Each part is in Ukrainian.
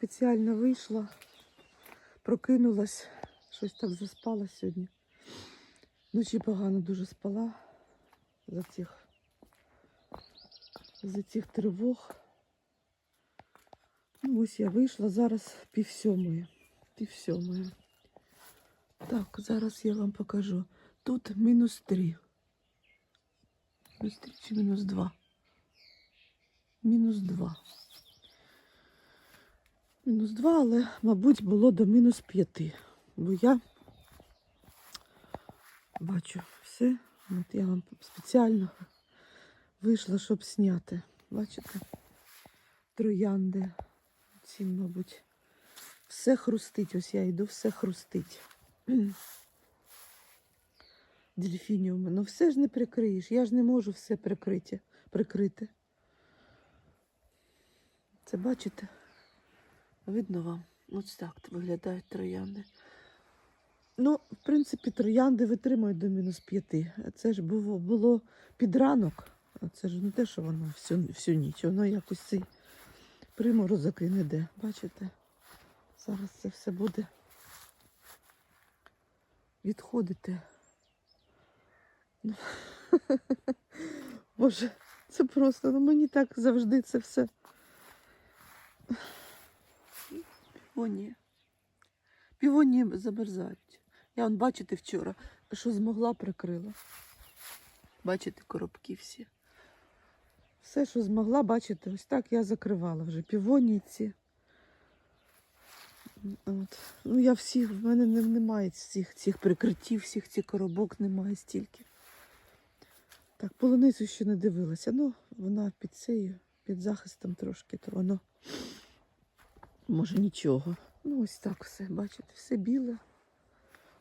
спеціально вийшла, прокинулась, щось так заспала сьогодні. Ночі погано дуже спала за цих, за цих тривог. Ну, ось я вийшла зараз пів сьомої. Пів сьомої. Так, зараз я вам покажу. Тут мінус три. Мінус три чи мінус два? Мінус два. Мінус два, але, мабуть, було до мінус п'яти. Бо я бачу все. От я вам спеціально вийшла, щоб зняти. Бачите? Троянди. Ці, мабуть, все хрустить. Ось я йду, все хрустить. Дельфініуми. Ну все ж не прикриєш. Я ж не можу все прикрити. Це бачите? Видно вам? Ось так виглядають троянди. Ну, в принципі, троянди витримують до мінус п'яти. Це ж було, було під ранок. Це ж не те, що воно всю, всю ніч. Воно якось цей приморозок і не йде. Бачите? Зараз це все буде відходити. Ну, Боже, це просто, ну мені так завжди це все. Півонії. Півонії замерзають. Я он, бачите, вчора, що змогла, прикрила. Бачите, коробки всі. Все, що змогла, бачите, ось так я закривала вже. Півонії ці. От. Ну, я всіх, в мене не, немає цих, цих прикриттів, всіх цих коробок немає стільки. Так, полуницю ще не дивилася. Ну, вона під цією, під захистом трошки, то воно може нічого. Ну, ось так все, бачите, все біле.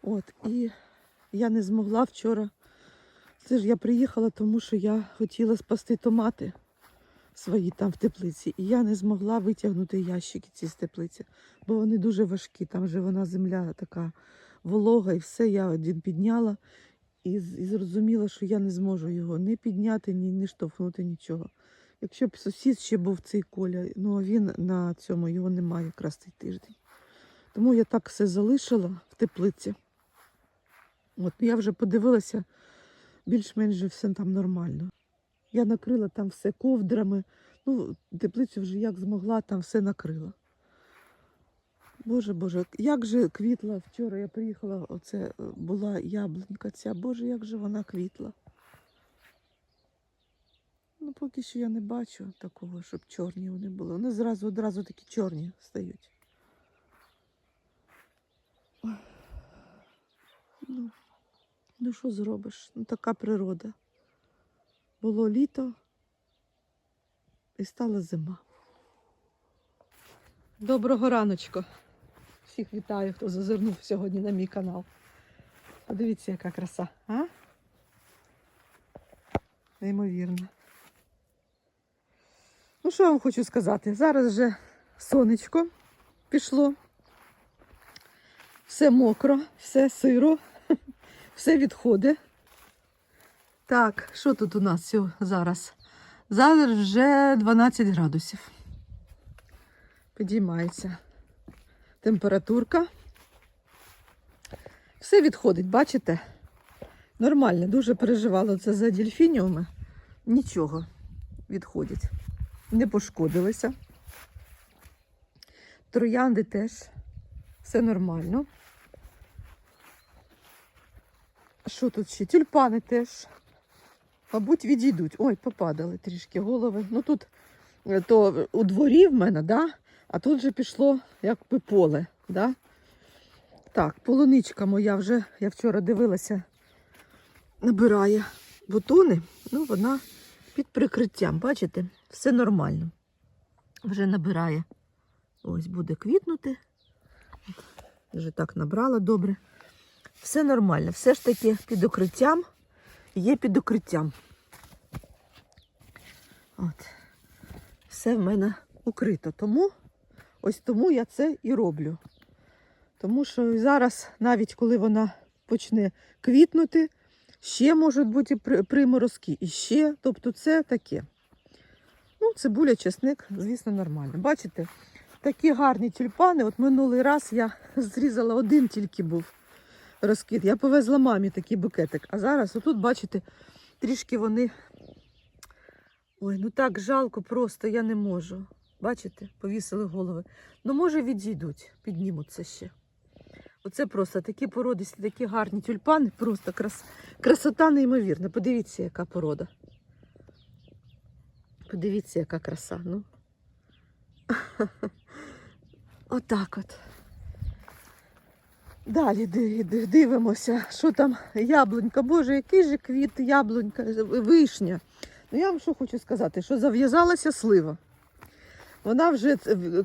От, і я не змогла вчора. Це ж я приїхала, тому що я хотіла спасти томати свої там в теплиці. І я не змогла витягнути ящики ці з теплиці, бо вони дуже важкі. Там же вона земля така волога, і все я один підняла і, і зрозуміла, що я не зможу його не підняти, ні, ні штовхнути, нічого. Якщо б сусід ще був цей коля, ну а він на цьому його немає якраз цей тиждень. Тому я так все залишила в теплиці. От я вже подивилася, більш-менш все там нормально. Я накрила там все ковдрами. Ну, теплицю вже як змогла, там все накрила. Боже, Боже, як же квітла вчора я приїхала, оце була яблунька ця. Боже, як же вона квітла. Ну, поки що я не бачу такого, щоб чорні вони були. Вони зразу одразу такі чорні стають. Ну, ну що зробиш? Ну, така природа. Було літо і стала зима. Доброго раночку. Всіх вітаю, хто зазирнув сьогодні на мій канал. Подивіться, яка краса, а? Неймовірно. Ну, що я вам хочу сказати? Зараз вже сонечко пішло. Все мокро, все сиро, все відходить. Так, що тут у нас зараз? Зараз вже 12 градусів. Підіймається температурка. Все відходить, бачите? Нормально, дуже переживала це за дельфініуми. Нічого відходять. Не пошкодилися. Троянди теж. Все нормально. Що тут ще? Тюльпани теж. Мабуть, відійдуть. Ой, попадали трішки голови. Ну тут е, то у дворі в мене, да? а тут же пішло якби поле. Да? Так, полуничка моя вже, я вчора дивилася, набирає бутони. Ну, вона під прикриттям, бачите, все нормально. Вже набирає. Ось буде квітнути. Вже так набрала добре. Все нормально. Все ж таки під укриттям є під укриттям. От. Все в мене укрито. Тому ось тому я це і роблю. Тому що зараз, навіть коли вона почне квітнути, ще можуть бути приморозки. І ще, тобто це таке. Ну, цибуля, чесник, звісно, нормально. Бачите, такі гарні тюльпани. От минулий раз я зрізала один тільки був розкид. Я повезла мамі такий букетик. А зараз отут, бачите, трішки вони. Ой, ну так жалко просто, я не можу. Бачите, повісили голови. Ну, може, відійдуть, піднімуться ще. Оце просто такі породисті, такі гарні тюльпани, просто крас... красота неймовірна. Подивіться, яка порода. Подивіться, яка краса. Ну. Отак от. Далі ди- ди- дивимося, що там яблунька. Боже, який же квіт яблунька, вишня. Ну я вам що хочу сказати, що зав'язалася слива. Вона вже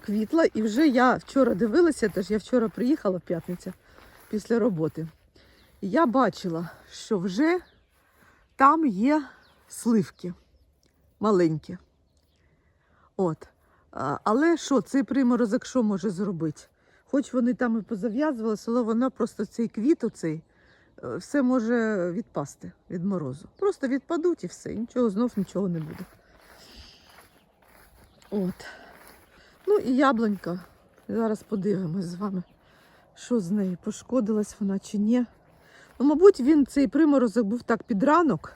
квітла, і вже я вчора дивилася, теж я вчора приїхала в п'ятницю після роботи. Я бачила, що вже там є сливки маленькі. От. Але що цей приморозок що може зробити? Хоч вони там і позав'язувалися, але вона просто цей квіт оцей, е, все може відпасти від морозу. Просто відпадуть і все, нічого, знов нічого не буде. От. Ну і яблунька. Зараз подивимось з вами, що з нею, пошкодилась вона чи ні. Ну, мабуть, він цей приморозок був так під ранок.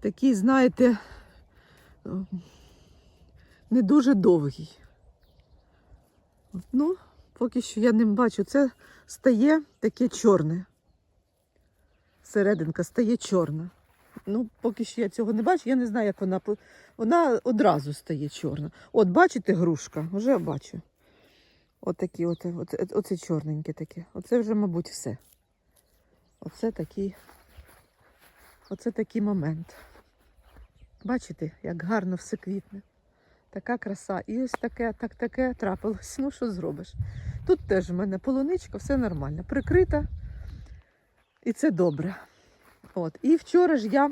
Такий, знаєте, не дуже довгий. Ну, поки що я не бачу. Це стає таке чорне. Серединка стає чорна. Ну, поки що я цього не бачу, я не знаю, як вона. Вона одразу стає чорна. От, бачите, грушка? Вже бачу. От такі, от, от, оце чорненьке таке. Оце вже, мабуть, все. Оце такий, оце такий момент. Бачите, як гарно все квітне. Така краса. І ось таке, так таке трапилось. Ну, що зробиш? Тут теж в мене полуничка, все нормально. Прикрита. І це добре. От. І вчора ж я,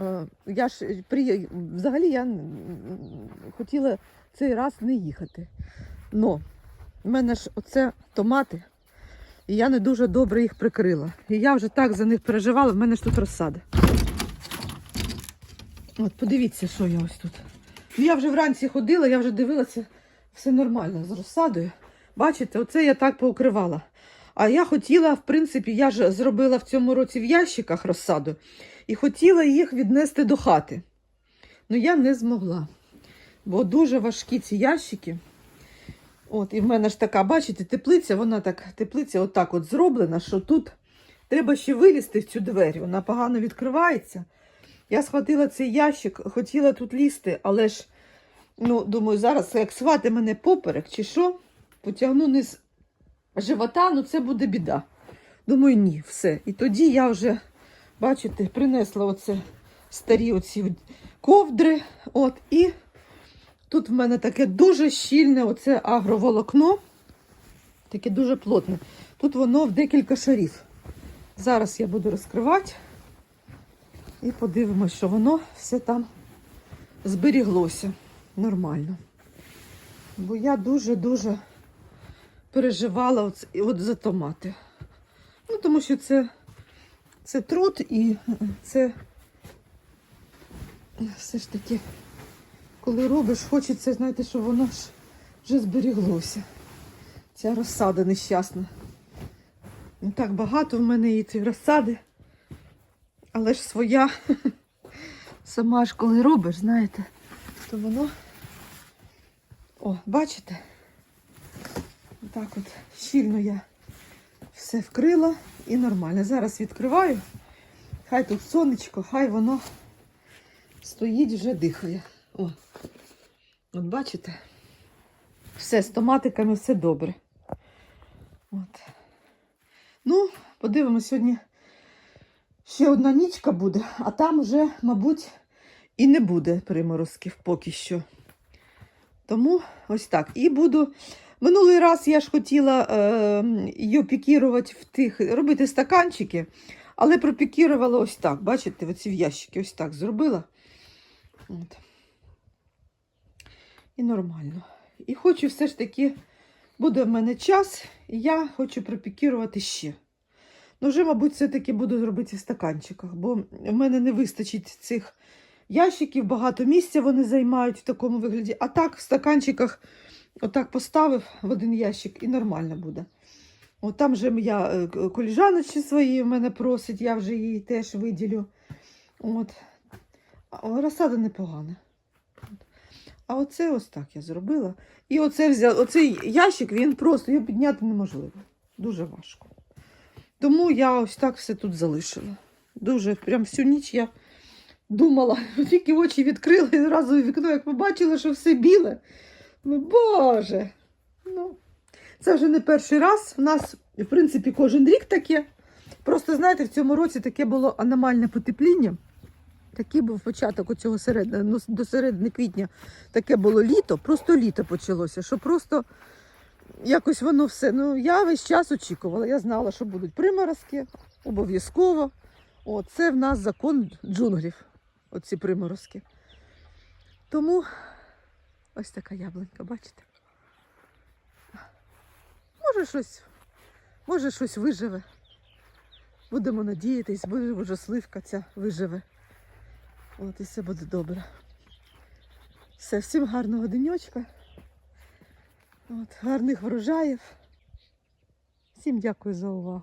е, я ж при... взагалі я хотіла цей раз не їхати. Но в мене ж оце томати, і я не дуже добре їх прикрила. І я вже так за них переживала, в мене ж тут розсада. От подивіться, що я ось тут. Ну, Я вже вранці ходила, я вже дивилася, все нормально з розсадою. Бачите, оце я так поукривала. А я хотіла, в принципі, я ж зробила в цьому році в ящиках розсаду і хотіла їх віднести до хати. Ну я не змогла, бо дуже важкі ці ящики. От, і в мене ж така, бачите, теплиця, вона так, теплиця отак от зроблена, що тут треба ще вилізти в цю двері, вона погано відкривається. Я схватила цей ящик, хотіла тут лізти, але ж, ну, думаю, зараз як свати мене поперек чи що, потягну низ живота, ну це буде біда. Думаю, ні, все. І тоді я вже, бачите, принесла оце старі оці ковдри. От, і тут в мене таке дуже щільне оце агроволокно, таке дуже плотне. Тут воно в декілька шарів. Зараз я буду розкривати і подивимось, що воно все там зберіглося нормально. Бо я дуже-дуже переживала от, от за томати. Ну, тому що це, це труд і це все ж таки, коли робиш, хочеться, знаєте, щоб воно ж вже зберіглося. Ця розсада нещасна. Не так багато в мене і цієї розсади, але ж своя. Сама ж коли робиш, знаєте, то воно. О, бачите? Так от щільно я все вкрила і нормально. Зараз відкриваю. Хай тут сонечко, хай воно стоїть, вже дихає. О, от бачите? Все, з томатиками все добре. От. Ну, подивимось, сьогодні ще одна нічка буде, а там вже, мабуть, і не буде приморозків поки що. Тому ось так. І буду. Минулий раз я ж хотіла е, її пікірувати в тих, робити стаканчики, але пропікірувала ось так. Бачите, оці в ящики ось так зробила. От. І нормально. І хочу все ж таки, буде в мене час, і я хочу пропікірувати ще. Ну, вже, мабуть, все-таки буду робити в стаканчиках, бо в мене не вистачить цих ящиків, багато місця вони займають в такому вигляді. А так, в стаканчиках отак поставив в один ящик і нормально буде. От там же я е, коліжаночі свої в мене просить, я вже їй теж виділю. От. Розсада непогана. А оце ось так я зробила. І оце взяв, оцей ящик, він просто його підняти неможливо. Дуже важко. Тому я ось так все тут залишила. Дуже прям всю ніч я думала, тільки очі відкрила і одразу вікно, як побачила, що все біле. Ну, Боже. Ну, це вже не перший раз. У нас, в принципі, кожен рік таке. Просто, знаєте, в цьому році таке було аномальне потепління. Такий був початок оцього середини, ну, до середини квітня таке було літо, просто літо почалося, що просто якось воно все. Ну, я весь час очікувала. Я знала, що будуть приморозки, обов'язково. О, це в нас закон джунглів, оці приморозки. Тому ось така яблунька, бачите? Може щось, може щось виживе. Будемо надіятись, може сливка ця виживе. От і все буде добре. Все, всім гарного денечка. От, гарних врожаїв. Всім дякую за увагу.